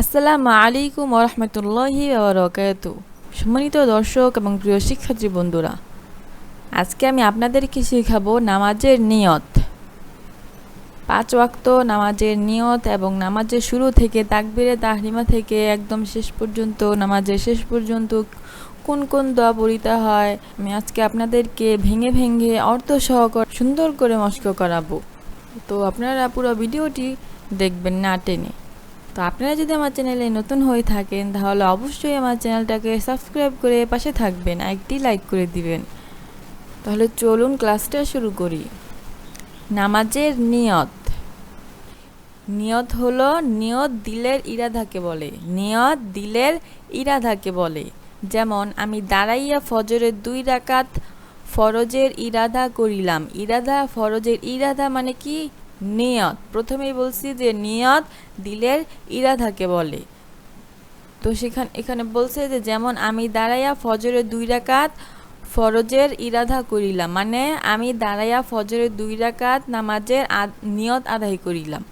আসসালামু আলাইকুম ওরহমতুল্লাহি বরকাত সম্মানিত দর্শক এবং প্রিয় শিক্ষার্থী বন্ধুরা, আজকে আমি আপনাদেরকে শেখাবো নামাজের নিয়ত। পাঁচ ওয়াক্ত নামাজের নিয়ত এবং নামাজের শুরু থেকে তাকবিরে তাহরিমা থেকে একদম শেষ পর্যন্ত, নামাজের শেষ পর্যন্ত কোন কোন দোয়া পড়িতে হয়, আমি আজকে আপনাদেরকে ভেঙে ভেঙে অর্থ সহকার সুন্দর করে মস্ক করাবো। তো আপনারা পুরো ভিডিওটি দেখবেন না টেনে। তো আপনারা যদি আমার চ্যানেলে নতুন হয়ে থাকেন, তাহলে অবশ্যই আমার চ্যানেলটাকে সাবস্ক্রাইব করে পাশে থাকবেন একটি লাইক করে দিবেন। তাহলে চলুন ক্লাসটা শুরু করি। নামাজের নিয়ত। নিয়ত হলো নিয়ত দিলের ইরাদাকে বলে। নিয়ত দিলের ইরাদাকে বলে। যেমন, আমি দাঁড়াইয়া ফজরের দুই রাকাত ফরজের ইরাদা করিলাম। ইরাদা ফরজের ইরাদা মানে কি? নিয়ত। প্রথমেই বলছি যে নিয়ত দিলের ইরাদাকে বলে। তো সেখানে এখানে বলছে যে যেমন আমি দাঁড়াইয়া ফজরের দুই রাকাত ফরজের ইরাদা করিলাম মানে আমি দাঁড়াইয়া ফজরের দুই রাকাত নামাজের নিয়ত আদায় করিলাম।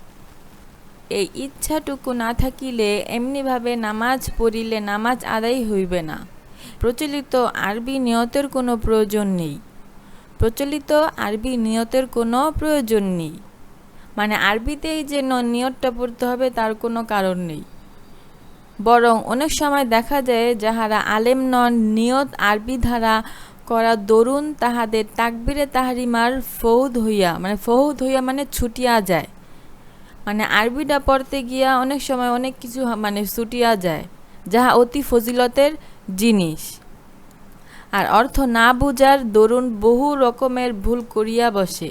এই ইচ্ছাটুকু না থাকিলে এমনিভাবে নামাজ পড়িলে নামাজ আদায় হইবে না। প্রচলিত আরবি নিয়তের কোনো প্রয়োজন নেই। প্রচলিত আরবি নিয়তের কোনো প্রয়োজন নেই। মানে আরবিতেই যে নিয়তটা পড়তে হবে তার কোনো কারণ নেই। বরং অনেক সময় দেখা যায়, যাহারা আলেম নন, নিয়ত আরবি ধারা করা দরুন, তাহাদের তাকবিরে তাহারিমার ফৌদ হইয়া মানে ফৌদ হইয়া মানে ছুটিয়া যায়। মানে আরবিটা পড়তে গিয়া অনেক সময় অনেক কিছু মানে ছুটিয়া যায়, যাহা অতি ফজিলতের জিনিস। আর অর্থ না বুঝার দরুন বহু রকমের ভুল করিয়া বসে।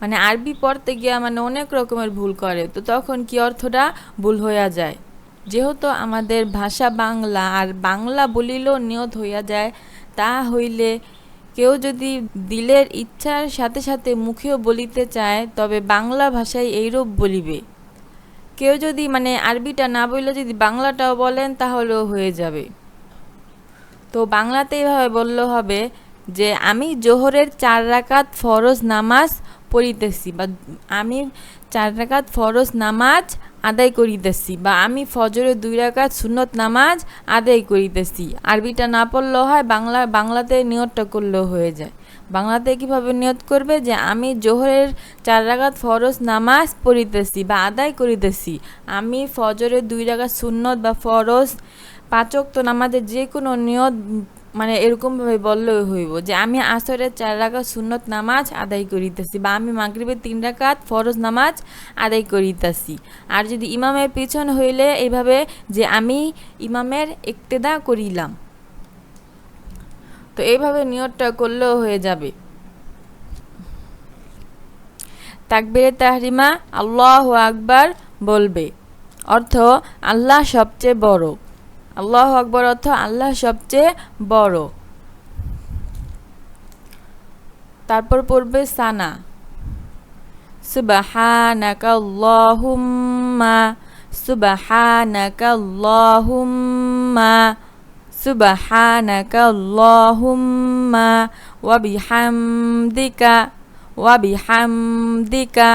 মানে আরবি পড়তে গিয়া মানে অনেক রকমের ভুল করে, তো তখন কি অর্থটা ভুল হইয়া যায়? যেহেতু আমাদের ভাষা বাংলা, আর বাংলা বলিলেও নিয়ত হইয়া যায়, তা হইলে কেউ যদি দিলের ইচ্ছার সাথে সাথে মুখেও বলিতে চায়, তবে বাংলা ভাষায় এইরূপ বলিবে। কেউ যদি মানে আরবিটা না বললে যদি বাংলাটাও বলেন, তাহলেও হয়ে যাবে। তো বাংলাতে এইভাবে বললে হবে যে, আমি জোহরের চার রাকাত ফরজ নামাজ পড়িতেছি বা আমি চার রাকাত ফরজ নামাজ আদায় করিতেছি বা আমি ফজরে দুই রাকাত সুন্নত নামাজ আদায় করিতেছি। আরবিটা না পড়লেও হয়, বাংলা, বাংলাতে নিয়তটা করলেও হয়ে যায়। বাংলাতে কীভাবে নিয়ত করবে? যে আমি জোহরের চার রাগাত ফরজ নামাজ পড়িতেছি বা আদায় করিতেছি। আমি ফজরের দুই রাকাত সুন্নত বা ফরজ পাচক তো নামাজের যে কোনো নিয়ত মানে এরকমভাবে বললেও হইব যে, আমি আসরের চার রাকাত সুন্নত নামাজ আদায় করিতেছি বা আমি মাগরিবের তিন রাকাত ফরজ নামাজ আদায় করিতেছি। আর যদি ইমামের পিছন হইলে এইভাবে যে, আমি ইমামের ইক্তেদা করিলাম। তো এইভাবে নিয়তটা করলেও হয়ে যাবে। তাকবিরে তাহরিমা আল্লাহ আকবার বলবে, অর্থ আল্লাহ সবচেয়ে বড়। আল্লাহ আকবর অর্থ আল্লাহ সবচেয়ে বড়। তারপর পড়বে সানা। সুবাহানাকা আল্লাহুম্মা সুবাহানাকা আল্লাহুম্মা সুবাহানাকা আল্লাহুম্মা ওয়া বিহামদিকা ওয়া বিহামদিকা,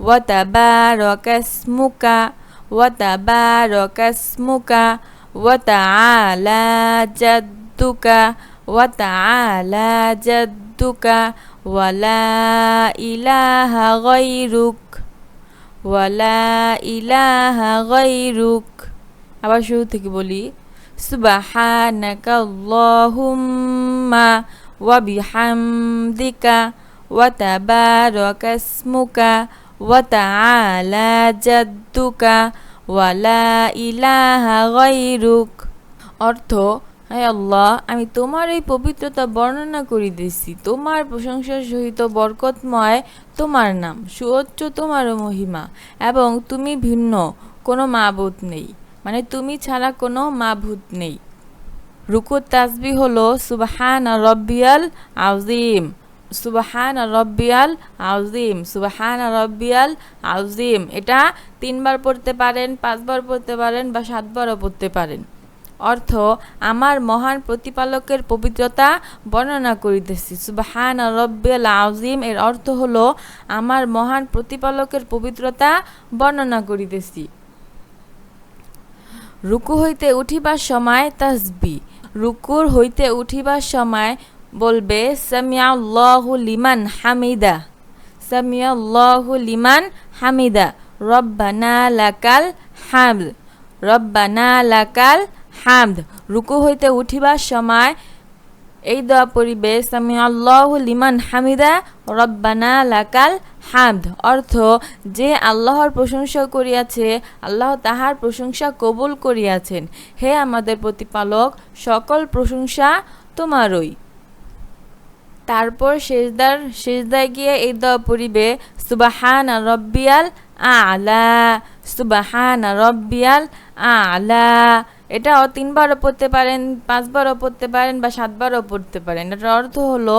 ওয়া তাবারাকা ইসমুকা ওয়া তাবারাকা ওয়া তাআলা জাদ্দুকা ওয়া লা ইলাহা গায়রুক ওয়ালা ইলাহা গায়রুক আবার শুরু থেকে বলি ওয়া বিহামদিকা ওয়া তাবারাকা ইসমুকা ওয়া জাদ্দুকা ওয়ালা ইলাহা গায়রুক। অর্থ, হে আল্লাহ, আমি তোমার এই পবিত্রতা বর্ণনা করিতেছি। তোমার প্রশংসার সহিত বরকতময় তোমার নাম, সুউচ্চ তোমার মহিমা, এবং তুমি ভিন্ন, কোনো মাবুত নেই। মানে তুমি ছাড়া কোনো মাবুত নেই। রুকুর তাসবি হলো সুবাহান রব্বিয়াল আউজিম সুবাহান রব্বিয়াল আউজিম সুবাহান রব্বিয়াল আউজিম এটা তিনবার পড়তে পারেন, পাঁচবার পড়তে পারেন বা সাতবারও পড়তে পারেন। অর্থ, আমার মহান প্রতিপালকের পবিত্রতা বর্ণনা করিতেছি। সুবাহান রব্বিয়াল আউজিম এর অর্থ হলো আমার মহান প্রতিপালকের পবিত্রতা বর্ণনা করিতেছি। রুকু হইতে উঠিবার সময় তাসবি। রুকুর হইতে উঠিবার সময় বলবে, সামিয়াল্লাহু লিমান হামিদা, সামিয়াল্লাহু লিমান হামিদা, রব্বানা লাকাল হামদ, রব্বানা লাকাল হামদ। রুকু হইতে উঠিবার সময় এই দোয়া পড়িবে সামি আল্লাহ লিমান হামিদা, রব্বানা লাকাল হামদ। অর্থ, যে আল্লাহর প্রশংসা করিয়াছে, আল্লাহ তাহার প্রশংসা কবুল করিয়াছেন। হে আমাদের প্রতিপালক, সকল প্রশংসা তোমারই। তারপর শেষদার শেষদায় গিয়ে এই দোয়া পড়িবে, সুবাহান রব্বিয়াল আলা, সুবাহান রব্বিয়াল আলা। এটাও তিনবারও পড়তে পারেন, পাঁচবারও পড়তে পারেন বা সাতবারও পড়তে পারেন। এটার অর্থ হলো,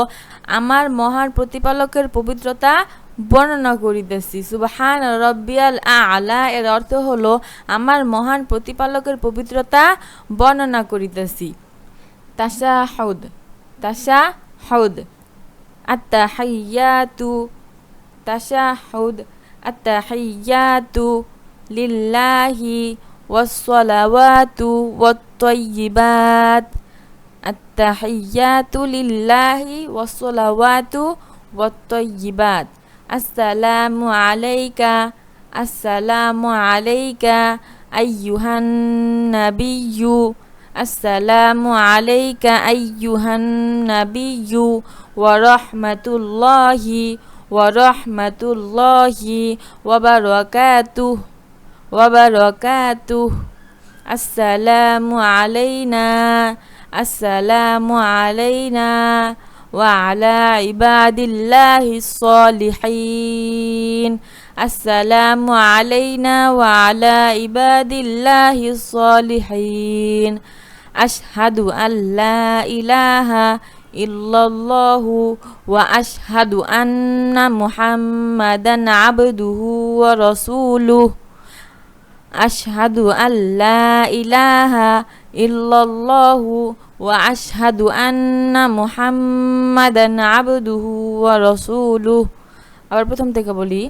আমার মহান প্রতিপালকের পবিত্রতা বর্ণনা করিতেছি, সুবাহান রব্বিয়াল আলা। এর অর্থ হলো, আমার মহান প্রতিপালকের পবিত্রতা বর্ণনা করিতেছি। তাসা হাউদ তাসা হাউদ التحيات تشهد التحيات لله والصلوات والطيبات التحيات لله والصلوات والطيبات السلام عليك السلام عليك أيها النبي السلام عليك أيها النبي ورحمة الله ورحمة الله وبركاته وبركاته. السلام علينا السلام علينا وعلى عباد الله الصالحين. السلام علينا وعلى عباد الله الصالحين. আশহাদু আল্লা ইলাহা ইল্লাল্লাহু ওয়া আশহাদু আন্না মুহাম্মাদান আবদুহু ওয়া রাসূলুহু। আশহাদু আল্লা ইলাহা ইল্লাল্লাহু ওয়া আশহাদু আন্না মুহাম্মাদান আবদুহু ওয়া রাসূলুহু। আবার প্রথম থেকে বলি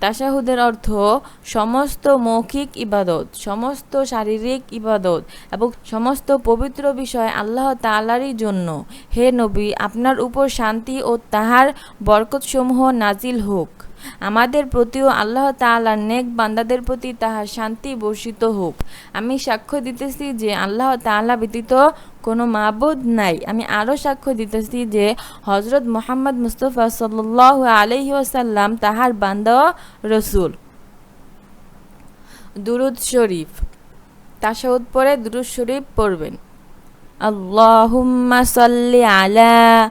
তাশাহুদের অর্থ সমস্ত মৌখিক ইবাদত, সমস্ত শারীরিক ইবাদত এবং সমস্ত পবিত্র বিষয় আল্লাহ তালারই জন্য। হে নবী, আপনার উপর শান্তি ও তাহার বরকতসমূহ নাজিল হোক। আমাদের প্রতিও আল্লাহ তাআলার নেক বান্দাদের প্রতি তাহার শান্তি বর্ষিত হোক। আমি সাক্ষ্য দিতেছি যে আল্লাহ তাআলা ব্যতীত কোনো মাবুদ নাই। আমি আরও সাক্ষ্য দিতেছি যে হজরত মোহাম্মদ মুস্তফা সাল আলহি আসাল্লাম তাহার বান্দা রসুল। দুরুদ শরীফ। তাসাউদ পরে দুরুদ শরীফ পড়বেন। আল্লাহ সাল্লি আলা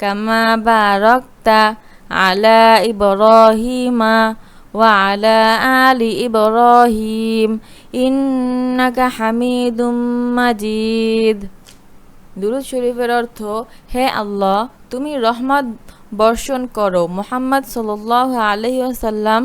কামা বারকতা আলা ইব্রাহিমা ওয়া আলা আলি ইব্রাহিম ইন্নাকা হামিদুম মাজিদ দুরুদ শরীফের অর্থ, হে আল্লাহ, তুমি রহমত বর্ষণ করো মোহাম্মদ সাল্লাহ আলহি আসাল্লাম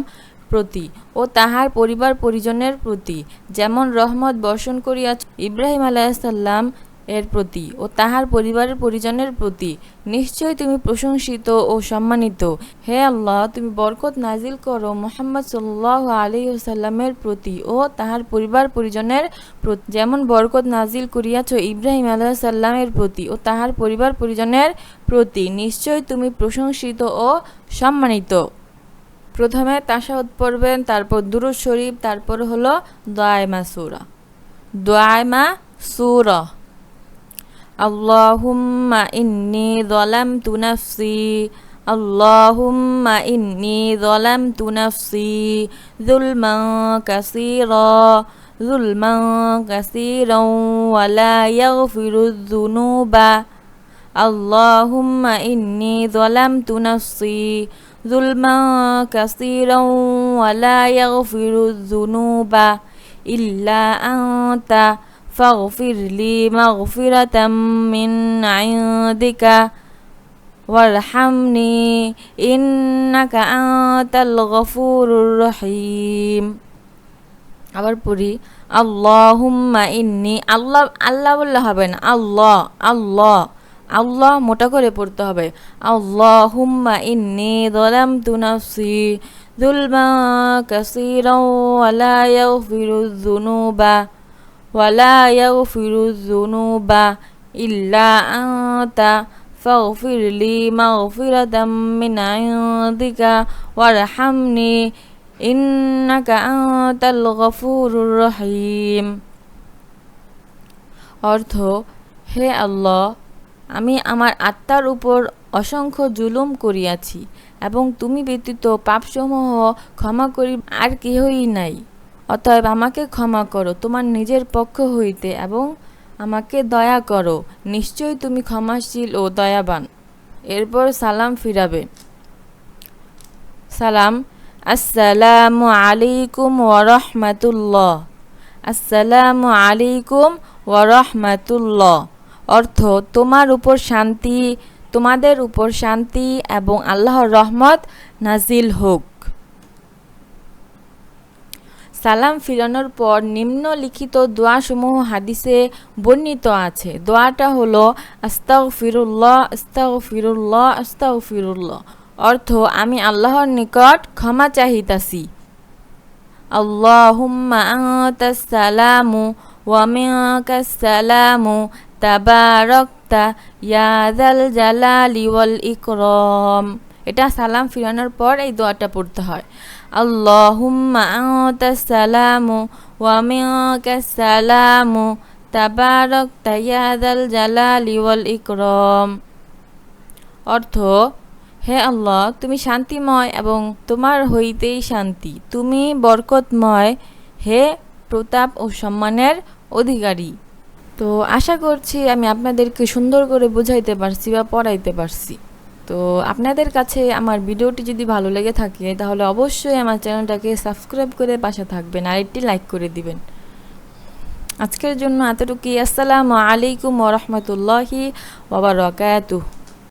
প্রতি ও তাহার পরিবার পরিজনের প্রতি। যেমন রহমত বর্ষণ করিয়া ইব্রাহিম আলাইসাল্লাম এর প্রতি ও তাহার পরিবারের পরিজনের প্রতি। নিশ্চয় তুমি প্রশংসিত ও সম্মানিত। হে আল্লাহ, তুমি বরকত নাজিল করো মোহাম্মদ সাল্লাহ আলিউসাল্লামের প্রতি ও তাহার পরিবার পরিজনের প্রতি, যেমন বরকত নাজিল করিয়াছ ইব্রাহিম আলাইসাল্লামের প্রতি ও তাহার পরিবার পরিজনের প্রতি, নিশ্চয় তুমি প্রশংসিত ও সম্মানিত। প্রথমে তাসাউদ পড়বেন, তারপর দুরুদ শরীফ, তারপর হলো দোয়ায় দোয়ায়মা সুরা। দোয়ায়মা সূরা। اللهم إني ظلمت نفسي. اللهم إني ظلمت نفسي. ظلما كثيرا ظلما كثيرا ولا يغفر الذنوب. اللهم إني ظلمت نفسي. ظلما كثيرا ولا يغفر الذنوب. إلا أنت فاغفر لي مغفرة من عندك وارحمني إنك أنت الغفور الرحيم আবার পড়ি আল্লাহুম্মা ইন্নি আল্লাহ আল্লাহ বললে হবে না আল্লাহ আল্লাহ আল্লাহ মোটা করে পড়তে হবে আল্লাহুম্মা ইন্নি যালামতু নাফসি যুলমা কাসীরা ওয়ালা ইয়াগফিরুয যুনুবা ولا يغفر الذنوب إلا أنت فاغفر لي مغفرة من عندك وارحمني إنك أنت الغفور الرحيم অর্থ হে আল্লাহ আমি আমার আত্মার উপর অসংখ্য জুলুম করিয়াছি এবং তুমি ব্যতীত পাপসমূহ ক্ষমা করি আর কেহই নাই অতএব আমাকে ক্ষমা করো, তোমার নিজের পক্ষ হইতে এবং আমাকে দয়া করো। নিশ্চয়ই তুমি ক্ষমাশীল ও দয়াবান। এরপর সালাম ফিরাবে। সালাম, আসসালামু আলাইকুম ওরহমাতুল্লাহ আসসালামু আলাইকুম ওরহমাতুল্লাহ অর্থ, তোমার উপর শান্তি, তোমাদের উপর শান্তি এবং আল্লাহর রহমত নাজিল হোক। সালাম ফিরানোর পর নিম্নলিখিত দোয়াসমূহ হাদিসে বর্ণিত আছে। দোয়াটা হলো আস্তাও ফিরুল্লাহ আস্তাও ফিরুল্লাহ আস্তাও ফিরুল্লাহ অর্থ, আমি আল্লাহর নিকট ক্ষমা চাহিতাছি। আল্লাহুম্মা আনতাস সালামু সালামু এটা সালাম ফিরানোর পর এই দোয়াটা পড়তে হয়। সালামু ওয়া মিনকাস সালামু তাবারাকতা ইয়া যাল জালালি ওয়াল ইকরাম অর্থ, হে আল্লাহ, তুমি শান্তিময় এবং তোমার হইতেই শান্তি। তুমি বরকতময়, হে প্রতাপ ও সম্মানের অধিকারী। তো আশা করছি আমি আপনাদেরকে সুন্দর করে বুঝাইতে পারছি বা পড়াইতে পারছি। তো আপনাদের কাছে আমার ভিডিওটি যদি ভালো লেগে থাকে, তাহলে অবশ্যই আমার চ্যানেলটাকে সাবস্ক্রাইব করে পাশে থাকবেন আর একটি লাইক করে দিবেন। আজকের জন্য এতটুকুই। আসসালামু আলাইকুম ওরহমতুল্লাহি ওবরাকাতুহ